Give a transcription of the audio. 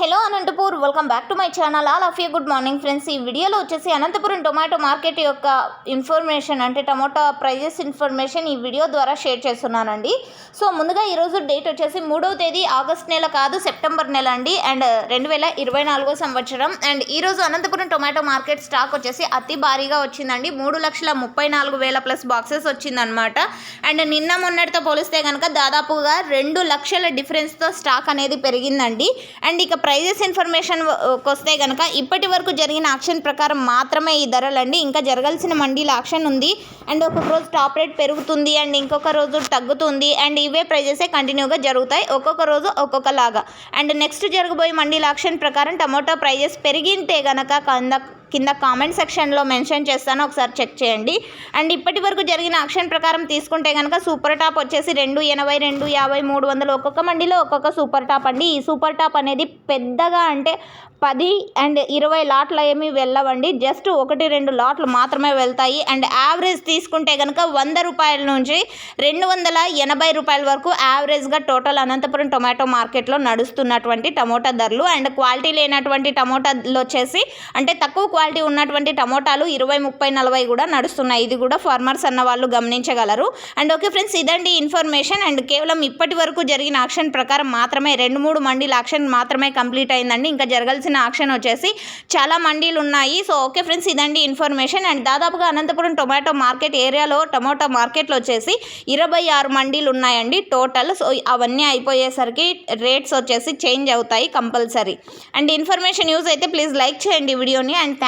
Hello Anantapur welcome back to my channel all of you good morning friends ఈ వీడియోలో వచ్చేసి Anantapuram tomato market యొక్క information అంటే టమాటా ప్రైజెస్ ఇన్ఫర్మేషన్ ఈ వీడియో ద్వారా షేర్ చేస్తున్నానండి. సో ముందుగా ఈరోజు డేట్ వచ్చేసి మూడవ తేదీ ఆగస్ట్ నెల కాదు సెప్టెంబర్ నెల అండి. అండ్ రెండు వేల ఇరవై నాలుగో సంవత్సరం. అండ్ ఈరోజు అనంతపురం టొమాటో మార్కెట్ స్టాక్ వచ్చేసి అతి భారీగా వచ్చిందండి. మూడు లక్షల ముప్పై నాలుగు వేల ప్లస్ బాక్సెస్ వచ్చిందనమాట అండ్ నిన్న మొన్నటితో పోలిస్తే కనుక దాదాపుగా రెండు లక్షల డిఫరెన్స్తో స్టాక్ అనేది పెరిగిందండి. అండ్ ఇక ప్రైజెస్ ఇన్ఫర్మేషన్ వస్తే కనుక ఇప్పటి వరకు జరిగిన ఆక్షన్ ప్రకారం మాత్రమే ఈ ధరలండి. ఇంకా జరగాల్సిన మండీల ఆక్షన్ ఉంది. అండ్ ఒక్కొక్క రోజు టాప్ రేట్ పెరుగుతుంది. అండ్ ఇంకొక రోజు తగ్గుతుంది. అండ్ ఇవే ప్రైజెసే కంటిన్యూగా జరుగుతాయి. ఒక్కొక్క రోజు ఒక్కొక్కలాగా. అండ్ నెక్స్ట్ జరగబోయే మండీల ఆక్షన్ ప్రకారం టమోటా ప్రైజెస్ పెరిగితే కనుక కంద కింద కామెంట్ సెక్షన్లో మెన్షన్ చేస్తాను ఒకసారి చెక్ చేయండి. అండ్ ఇప్పటి వరకు జరిగిన ఆక్షన్ ప్రకారం తీసుకుంటే కనుక సూపర్ టాప్ వచ్చేసి రెండు ఎనభై రెండు యాభై మూడు వందలు ఒక్కొక్క మండిలో ఒక్కొక్క సూపర్ టాప్ అండి. ఈ సూపర్ టాప్ అనేది పెద్దగా అంటే పది అండ్ ఇరవై లాట్లు ఏమి వెళ్ళవండి. జస్ట్ ఒకటి రెండు లాట్లు మాత్రమే వెళ్తాయి. అండ్ యావరేజ్ తీసుకుంటే కనుక వంద రూపాయల నుంచి రెండు వందల ఎనభై రూపాయల వరకు యావరేజ్గా టోటల్ అనంతపురం టొమాటో మార్కెట్లో నడుస్తున్నటువంటి టమోటా ధరలు. అండ్ క్వాలిటీ లేనటువంటి టమోటాలు వచ్చేసి అంటే తక్కువ క్వాలిటీ ఉన్నటువంటి టమోటాలు ఇరవై ముప్పై నలభై కూడా నడుస్తున్నాయి. ఇది కూడా ఫార్మర్స్ అన్న వాళ్ళు గమనించగలరు. అండ్ ఓకే ఫ్రెండ్స్ ఇదండి ఇన్ఫర్మేషన్. అండ్ కేవలం ఇప్పటి వరకు జరిగిన ఆక్షన్ ప్రకారం మాత్రమే రెండు మూడు మండీల ఆక్షన్ మాత్రమే కంప్లీట్ అయిందండి. ఇంకా జరగాల్సిన ఆక్షన్ వచ్చేసి చాలా మండీలు ఉన్నాయి. సో ఓకే ఫ్రెండ్స్ ఇదండి ఇన్ఫర్మేషన్. అండ్ దాదాపుగా అనంతపురం టొమాటో మార్కెట్ ఏరియాలో టొమాటో మార్కెట్లో వచ్చేసి ఇరవై ఆరు మండీలు ఉన్నాయండి టోటల్. సో అవన్నీ అయిపోయేసరికి రేట్స్ వచ్చేసి చేంజ్ అవుతాయి కంపల్సరీ. అండ్ ఇన్ఫర్మేషన్ యూజ్ అయితే ప్లీజ్ లైక్ చేయండి వీడియోని. And